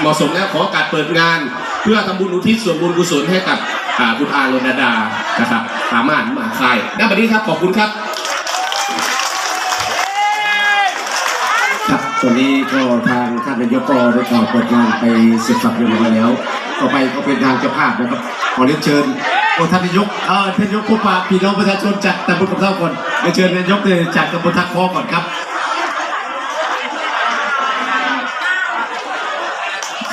เหมาะสมแล้วขอโอกาสเปิดงาน เพื่อทำบุญอุทิศส่วนบุญกุศลให้กับอ่าคุณอาโรนดานะครับสามารถมาค่ายณบัดนี้ครับขอบคุณครับ ครับตอนนี้ก็ทางท่านนายกก็ได้ข่าวเปิดงานไปเสร็จสับเรียบร้อยแล้ว ต่อไปก็เป็นทางเจ้าภาพนะครับ ขอเรียนเชิญโอ้ท่านนายกเออท่านนายกพบปะพี่น้องประชาชนจากตำบลกับเท่าก่อนเรียนเชิญนายกเลยจากตำบลทักคอก่อนครับ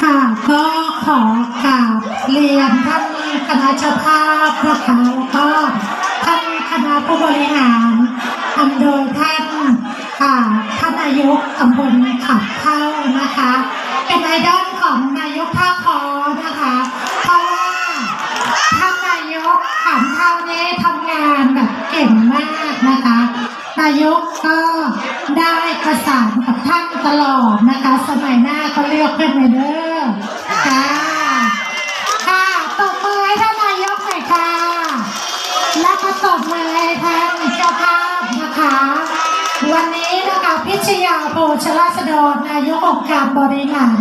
ค่ะ ก็ขอกราบเรียนท่านคณะเจ้าภาพนะคะแล้วก็ท่านคณะผู้บริหารนำโดยท่านค่ะท่านนายกตำบลขับเข้านะคะ เป็นไอดอลของนายกท่าคอนะคะเพราะว่าท่านนายกขับเข้านี้ทำงานแบบเก่งมากนะคะ นายกก็ได้ประสานกับท่านตลอดนะคะ สมัยหน้าก็เรียกเพื่อนไปเด้อ นี้นะคะพิชยาโพชลาสดรนายกองค์การบริหาร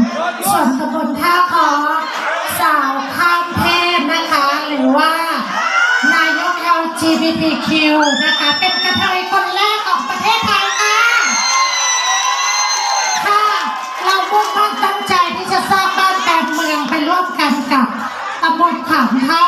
ส่วนตำบลท่าคอสาวข้ามเพศนะคะ หรือว่านายก LGBTQ นะคะเป็นกระเทยคนแรกของประเทศไทยค่ะค่ะเรามุ่งมั่นตั้งใจที่จะสร้างบ้านแปลงเมืองไปร่วมกันกับตำบลขามเท่า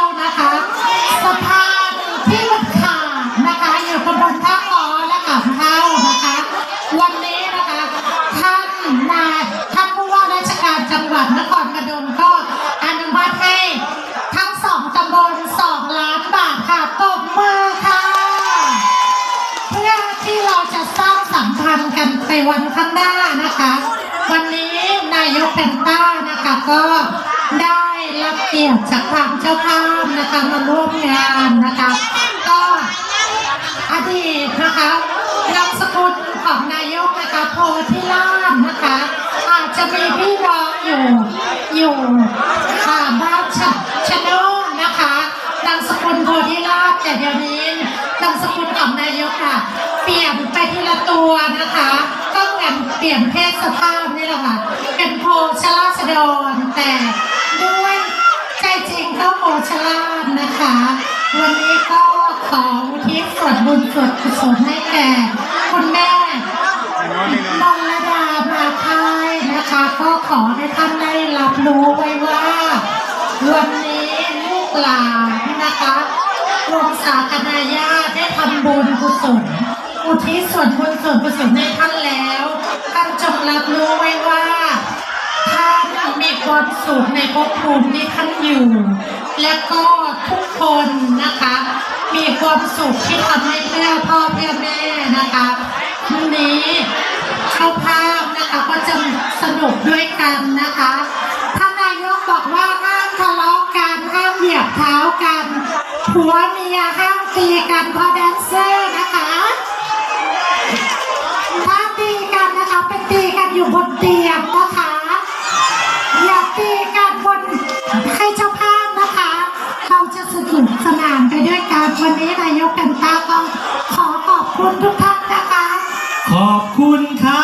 สัมพันธ์กันในวันข้างหน้านะคะ วันนี้นายกเพนต้านะคะก็ได้รับเกียรติจากทางเจ้าภาพนะคะมาร่วมงานนะคะ ก็อดีตนะคะนามสกุลของนายกนะคะโพธิล่านนะคะ อาจจะมีพี่น้องอยู่อยู่ นามสกุลของนายกค่ะ เปลี่ยนไปทีละตัวนะคะก็เหมือนเปลี่ยนเพศสภาพนี่แหละค่ะ เป็นโพชลาสดรแต่ด้วยใจจริงก็โพชลาชนะคะ วันนี้ก็ขออุทิศส่วนบุญส่วนกุศลให้แก่คุณแม่นงระดามาคายนะคะ ก็ขอให้ท่านได้รับรู้ไว้ว่า วันนี้ลูกหลานนะคะวงศาคณาญาติได้ทำบุญกุศลอุ ทิศส่วนบุญส่วนกุศลให้ท่านแล้วท่านจงรับรู้ไว้ว่าท่านมีความสุขในภพภูมิที่ท่านอยู่ และก็ทุกคนนะคะ มีความสุขที่ทำให้เพื่อพ่อเพื่อแม่นะคะพรุ่งนี้เจ้าภาพนะคะก็จะสนุกด้วยกันนะคะท่านนายกบอกว่าห้ามทะเลาะกันห้ามเหยียบเท้ากันผัวเมียห้ามตีกันเพราะแดนเซอร์นะ อยู่บนเตียงนะคะ อย่าตีกันบนให้เจ้าภาพนะคะ เราจะสนุกสนานไปด้วยกันวันนี้นายกกันตาตองขอขอบคุณทุกท่านนะคะ ขอบคุณครับ